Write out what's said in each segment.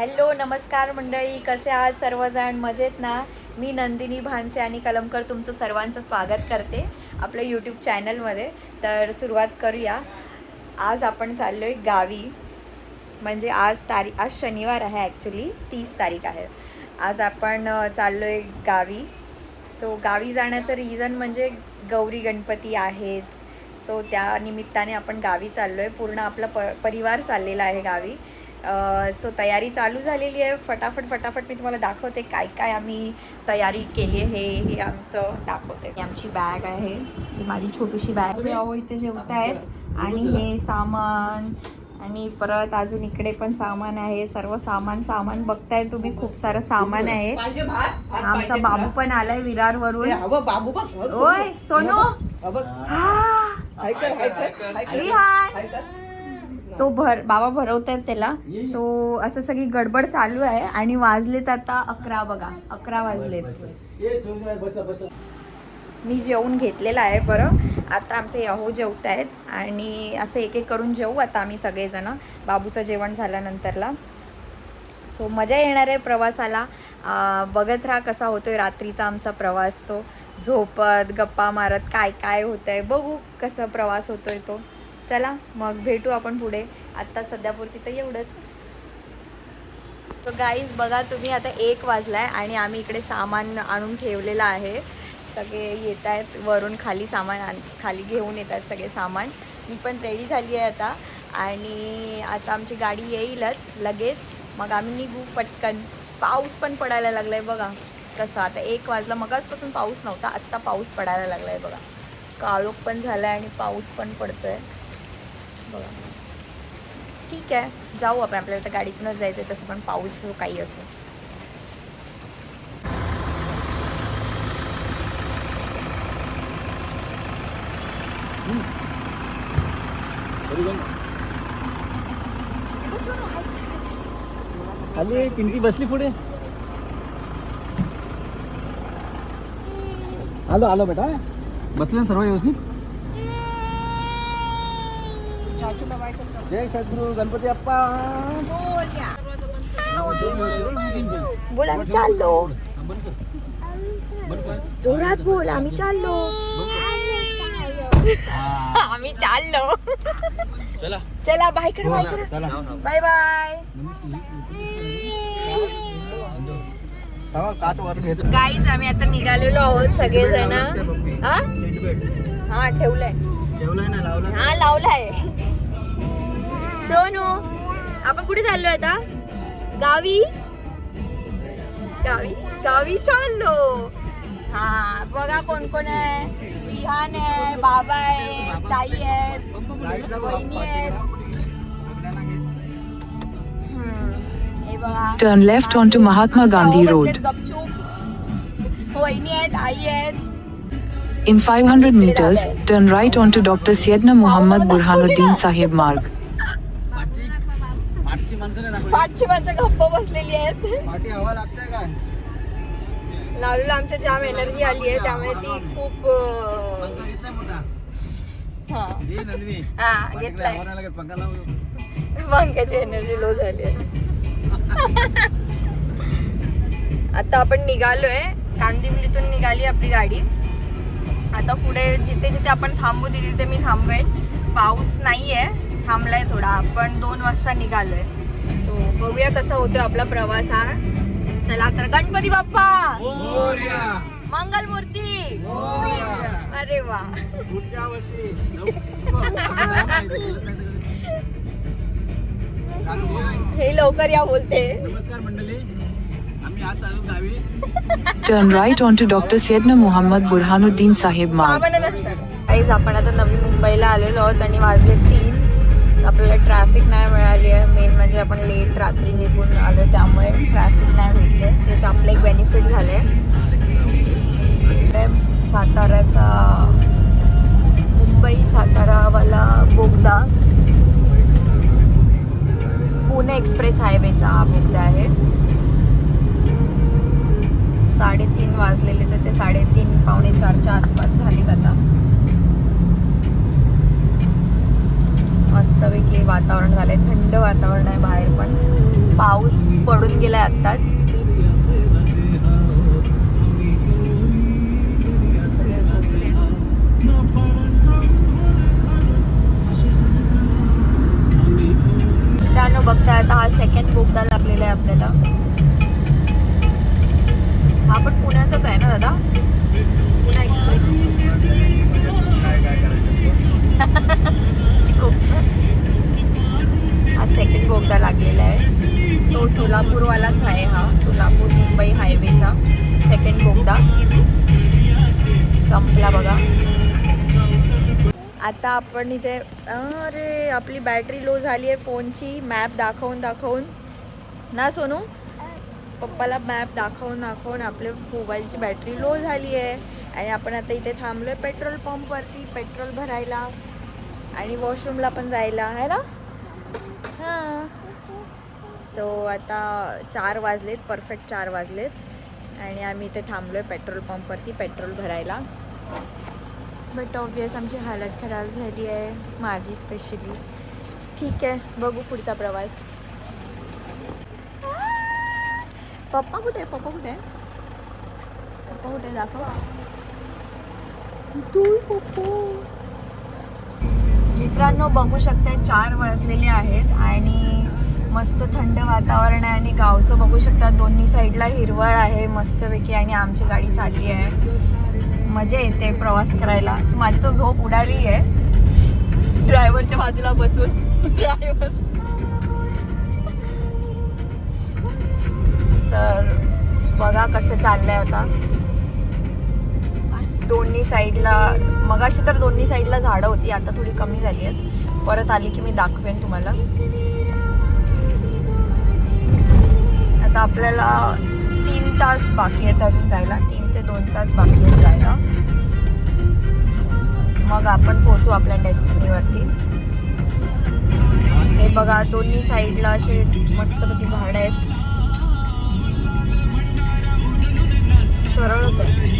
Hello नमस्कार मंडळी. कसे आहात सर्वजण? मजेत ना? मी नंदिनी भानसे आणि कलमकर तुमचं सर्वांचं स्वागत करते आपल्या यूट्यूब चॅनलमध्ये तर सुरुवात करूया. आज आपण चाललो आहे गावी. म्हणजे आज तारीख आज शनिवार आहे ॲक्च्युली तीस तारीख आहे. आज आपण चाललो आहे गावी. सो गावी जाण्याचं रिझन म्हणजे गौरी गणपती आहेत. सो त्या निमित्ताने आपण गावी चाललो आहे पूर्ण आपला प परिवार चाललेला आहे गावी. सो तयारी चालू झालेली आहे. फटाफट फटाफट मी तुम्हाला दाखवते काय काय आम्ही तयारी केली आहे. हे हे आमचं दाखवते. आमची बॅग आहे. ही माझी छोटीशी बॅग अहो इथे जेवत आहेत. आणि हे सामान. आणि परत अजून इकडे पण सामान आहे. सर्व सामान सामान बघताय तुम्ही. खूप सारं सामान आहे. आमचा बाबू. पण आलाय विरार वरून हे बाबू सोनू. हाय हाय तो भर बाबा भरवतायत त्याला. सो असं सगळी गडबड चालू आहे आणि वाजलेत आता अकरा बघा अकरा वाजलेत. मी जेवून घेतलेलं आहे बरं. आता आमचे यहो जेवत आहेत आणि असं एक एक करून जेवू आता आम्ही सगळेजण. बाबूचं जेवण झाल्यानंतरला. सो मजा येणार आहे प्रवासाला. बघत राहा कसा होतोय रात्रीचा आमचा प्रवास तो. झोपत गप्पा मारत काय काय होतं आहे बघू कसं प्रवास होतोय तो. चला मग भेटू आपण पुढे. आत्ता सध्यापुरती तर एवढंच. तर गाईज बघा तुम्ही आता एक वाजलाय आणि आम्ही इकडे सामान आणून ठेवलेलं आहे. सगळे येत आहेत वरून खाली सामान आण खाली घेऊन येत आहेत सगळे सामान. मी पण रेडी झाली आहे आता. आणि आता आमची गाडी येईलच लगेच. मग आम्ही निघू पटकन. पाऊस पण पडायला लागला आहे बघा. कसं आता एक वाजला मगाचपासून पाऊस नव्हता आत्ता पाऊस पडायला लागला आहे बघा. काळोख पण झाला आहे आणि पाऊस पण पडतो आहे बघा. ठीक आहे जाऊ आपण आपल्याला तर गाडीतूनच जायचं आहे तसं पण पाऊस जो काही असतो आली पिंकी बसली पुढे. आलो आलो बेटा. बसले सर्व व्यवस्थित? जय सद्गुरु गणपती अप्पा. बोल आम्ही चाललो. जोरात बोल आम्ही चाललो. आम्ही चाललो. चला. चला बाय करा बाय करा. चला. Bye bye. गाईज आम्ही आता निघालेलो आहोत सगळेजण. हा? हा ठेवलंय. ठेवलाय ना लावला हा लावलाय. सोनू आपण कुठे चाललोय आता गावी गावी गावी चाललो हा बघा कोण कोण आहे विहान आहे बाबा आहे ताई आहेत वहिनी आहेत हे बघा onto Mahatma आमचे Gandhi भाऊ Road. बसलेत गपचूप वहिनी आहेत आई आहेत In 500 meters, turn right onto Dr. Syedna Muhammad Burhanuddin Sahib Marg. पाठची माणसं नाही पाठची माणसं गप्प बसलेली आहेत. पाठी हवा लागते काय? लावलेला आमच्या जाम एनर्जी आली आहे त्यामुळे ती खूप अं, पंखा घेतलाय मोठा. हा. दे नंदिनी हा पाठीकडे घेतलाय. हवा नाही लागत पंखा लाव पंख्याची एनर्जी लो झाली आहे. आता आपण निघालोय. कांदिवलीतून निघाली आपली गाडी. आता पुढे जिथे जिथे आपण थांबू तिथे तिथे मी थांबवेन. पाऊस नाहीये. थांबलाय थोडा. आपण दोन वाजता निघालोय. सो बघूया कसा होतो आपला प्रवास हा. चला तर गणपती बाप्पा! मंगल मूर्ती अरे वा! हे लवकर या बोलते. नमस्कार मंडळी. आम्ही आज चालू गावी. Turn right onto Dr. Syedna Muhammad Burhanuddin Sahib Marg. काहीच आपण आता नवी मुंबईला आलेलो आहोत आणि वाजले तीन. आपल्याला ट्रॅफिक नाही मिळाली आहे. मेन म्हणजे आपण लेट रात्री निघून आलो त्यामुळे ट्रॅफिक नाही भेटले. तेच आपलं एक बेनिफिट झालं आहे साताऱ्याचा मुंबई सातारावाला बोगदा. पुणे एक्सप्रेस हायवेचा हा बोगदा आहे. साडेतीन वाजलेले तर ते साडेतीन पावणे चारच्या आसपास झालेत आता. मस्तपैकी वातावरण झालंय. थंड वातावरण आहे बाहेर पण. पाऊस पडून गेलाय आत्ताच. मित्रांनो बघताय आता हा सेकंड बोगदा लागलेला आहे आपल्याला. हा पण पुण्याचाच आहे ना दादा? पुणे एक्सप्रेस हा सेकंड बोगदा लागलेला आहे. तो सोलापूरवालाच आहे हा. सोलापूर मुंबई हायवेचा सेकंड बोगदा. संपला बघा. आता आपण इथे अरे आपली बॅटरी लो झाली आहे फोनची. मॅप दाखवून दाखवून. ना सोनू? पप्पाला मॅप दाखवून दाखवून आपल्या मोबाईलची बॅटरी लो झाली आहे. आणि आपण आता इथे थांबलो आहे पेट्रोल पंपवरती पेट्रोल भरायला. आणि वॉशरूमला पण जायला आहे ना? हां. सो आता चार वाजलेत परफेक्ट चार वाजलेत. आणि आम्ही इथे थांबलो आहे पेट्रोल पंपवरती पेट्रोल भरायला. बट ऑब्वियस आमची हालत खराब झाली आहे माझी स्पेशली ठीक आहे बघू पुढचा प्रवास. पप्पा कुठे? आहे पप्पा कुठे? आहे पप्पा कुठे दाखव. तू पप्पा. मित्रांनो बघू शकता चार वाजलेले आहेत आणि मस्त थंड वातावरण आहे आणि गावचं बघू शकता दोन्ही साईडला हिरवळ आहे मस्तपैकी आणि आमची गाडी चालली आहे. मजा येते प्रवास करायला. माझी तर झोप उडाली आहे. ड्रायव्हरच्या बाजूला बसून. ड्रायव्हर. तर बघा कसं चाललंय आता. दोन्ही साईडला मगाशी तर दोन्ही साईडला झाडं होती आता थोडी कमी झाली आहेत. परत आली की मी दाखवेन तुम्हाला. आता आपल्याला तीन तास बाकी आहेत अजून जायला. तीन ते दोन तास बाकी आहेत जायला. मग आपण पोहोचू आपल्या डेस्टिनीवरती. हे बघा दोन्ही साईडला असे मस्तपैकी झाड आहेत. सरळच आहे.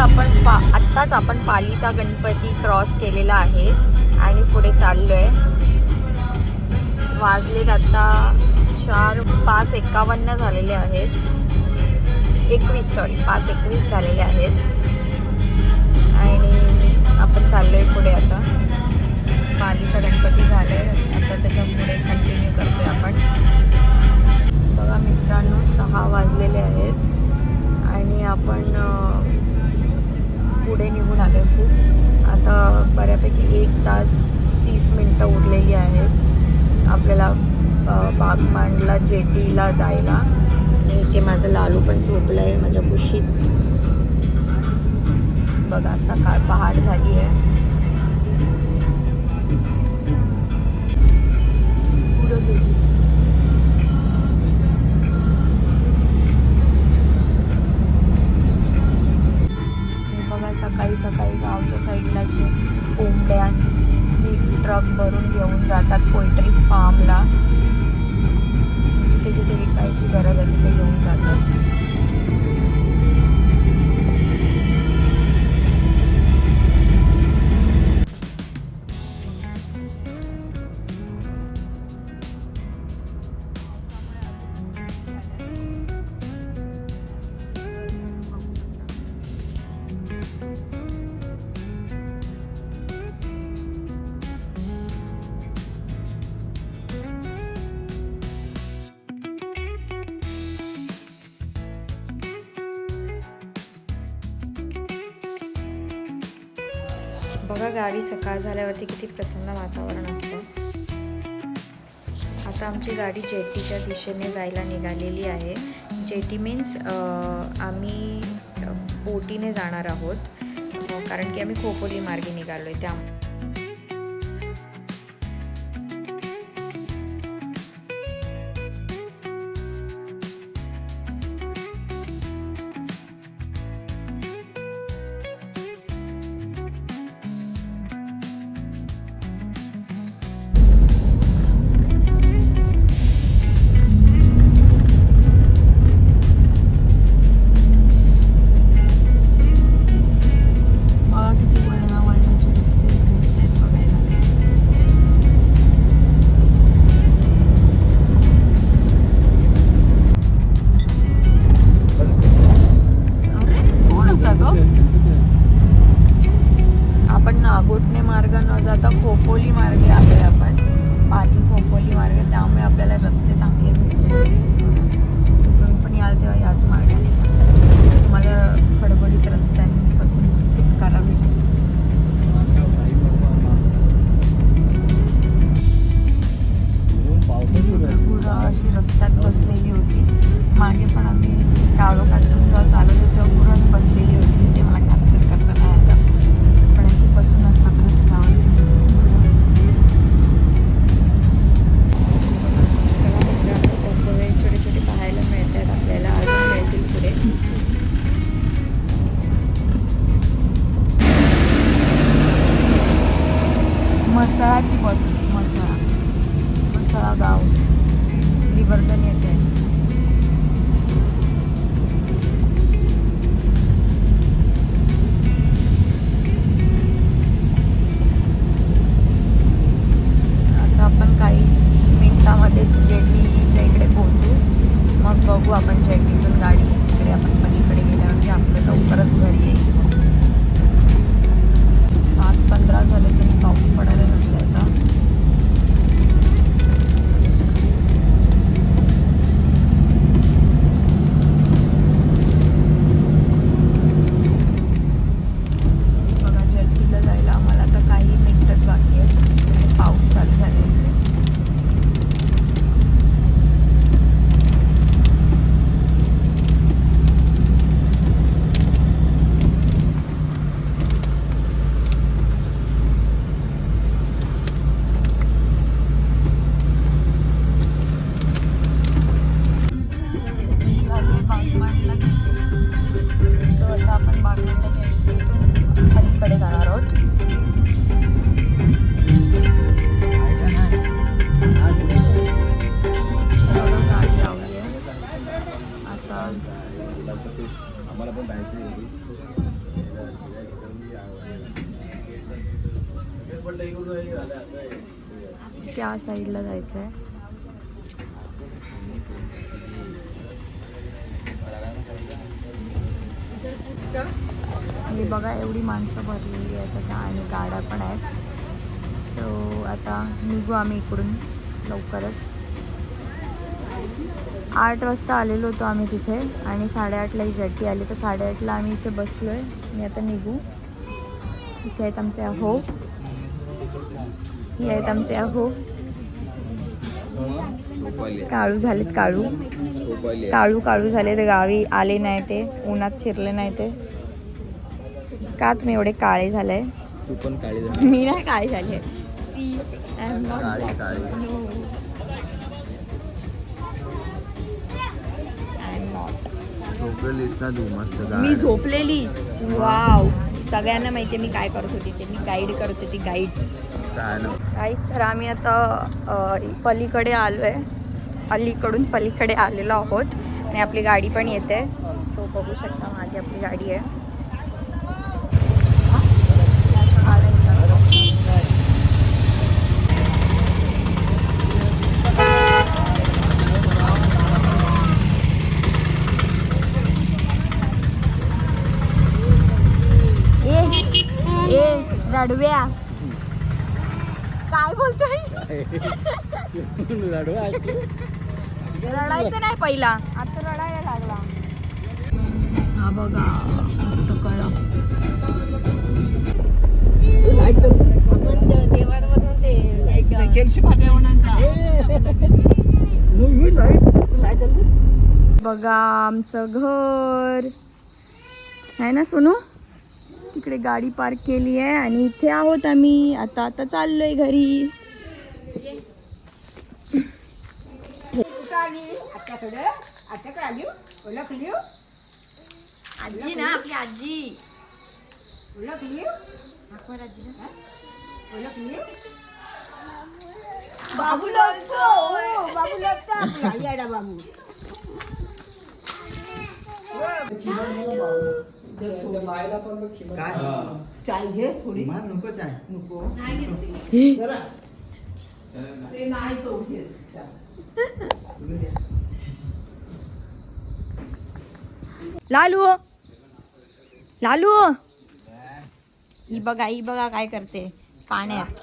आपण पा आत्ताच आपण पालीचा गणपती क्रॉस केलेला आहे आणि पुढे चाललोय. वाजलेत आता चार पाच एकावन्न झालेले आहेत. एकवीस सॉरी पाच एकवीस झालेले आहेत. आणि आपण चाललोय पुढे आता. पालीचा गणपती झालाय. आता त्याच्या पुढे कंटिन्यू करतोय आपण. बघा मित्रांनो सहा वाजलेले आहेत. आणि आपण पुढे निघून आलो खूप. आता बऱ्यापैकी एक तास तीस मिनटं उरलेली आहेत. आपल्याला बागमांडला जेटीला जायला. आणि इथे माझं लालू पण झोपलं आहे माझ्या कुशीत. बघा सकाळ पहाट झाली आहे पुढं गेली. सकाळी सकाळी गावच्या साईडला जे कोंबड्या ट्रक भरून घेऊन जातात पोल्ट्री फार्मला जिथे जिथे विकायची गरज आहे तिथे घेऊन जातात. बघा गावी सकाळ झाल्यावरती किती प्रसन्न वातावरण असतं. आता आमची गाडी जेटीच्या दिशेने जायला निघालेली आहे. जेटी मीन्स आम्ही बोटीने जाणार आहोत. कारण की आम्ही खोपोली मार्गे निघालो आहे त्यामुळे. मसळाची बस होती मसळा गाव. श्रीवर्धन येते. त्या साईडला जायचं आहे आणि बघा एवढी माणसं भरलेली आहेत आता आणि गाड्या पण आहेत. सो आता निघू आम्ही इकडून लवकरच. आठ वाजता आलेलो होतो आम्ही तिथे आणि साडेआठला ही जट्टी आली. तर साडेआठला आम्ही इथे बसलो आहे मी आता निघू. इथे आहेत आमचे हो हे आहेत आमचे अहो. काळू झालेत काळू. काळू काळू झाले ते गावी. आले नाही ते. उन्हात शिरले नाही ते. का तुम्ही एवढे काळे झाले तू पण काळी झाली मी नाही काळे झाले. झोपलेलीस ना तू मस्त मी झोपलेली वाव सगळ्यांना माहिती आहे मी काय करत होती ते. मी गाईड करत होती गाईड काहीच तर आम्ही आता पलीकडे आलो आहे. अलीकडून पलीकडे आलेलो आहोत. आणि आपली गाडी पण येते. सो बघू शकता माझी आपली गाडी आहे ए ए रडव्या. काय बोलतोय? रडायचं नाही पहिला. आता रडायला लागला. हा बघा मस्त बघा आमचं घर. आहे ना सोनू? तिकडे गाडी पार्क केली आहे आणि इथे आहोत आम्ही. आता आता चाललोय घरी. आजी ना आपली आजी. बाबू लागतो बाबू. लागतो आपला येडा बाबू चाय घे थोडी. नको चाय. नको. जरा. ते नाही तो घे लालू. लालू. ही बघा ही बघा काय करते. पाण्यात.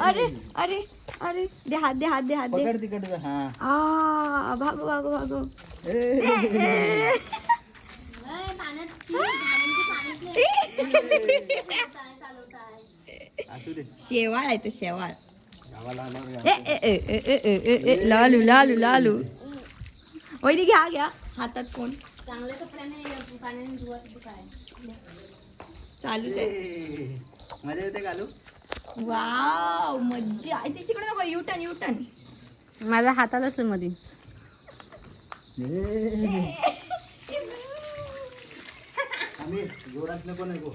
अरे अरे अरे. दे हात दे हात दे हात दे. पकड तिकडचं. हा. आ भागो भागो भागो. शेवाळ आहे तो शेवाळ. लालू लालू लालू. वहिनी घ्या घ्या. हातात कोण? चांगल्या कपड्याने चालूच आहे. वाव मज्जा. आहे तिच्याकडे नको युटन युटन माझ्या हातालाच मध्ये आम्ही जोरात नको नको